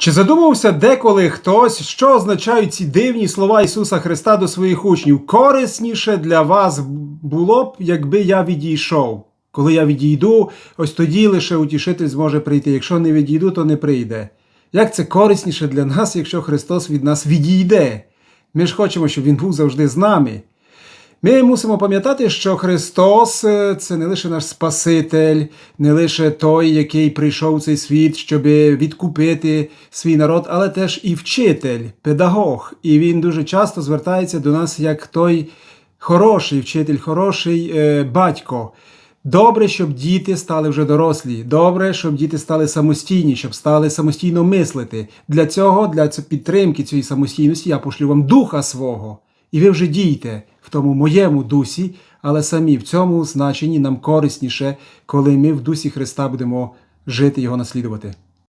Чи задумався деколи хтось, що означають ці дивні слова Ісуса Христа до своїх учнів? Корисніше для вас було б, якби я відійшов. Коли я відійду, ось тоді лише утішитель зможе прийти. Якщо не відійду, то не прийде. Як це корисніше для нас, якщо Христос від нас відійде? Ми ж хочемо, щоб Він був завжди з нами. Ми мусимо пам'ятати, що Христос е, це не лише наш Спаситель, не лише той, який прийшов в цей світ, щоб відкупити свій народ, але теж і вчитель, педагог. І він дуже часто звертається до нас як той хороший вчитель, хороший е, батько. Добре, щоб діти стали вже дорослі. Добре, щоб діти стали самостійні, щоб стали самостійно мислити. Для цього, для підтримки цієї самостійності, я пошлю вам духа свого. І ви вже дійте в тому моєму дусі, але самі в цьому значенні нам корисніше, коли ми в дусі Христа будемо жити, його наслідувати.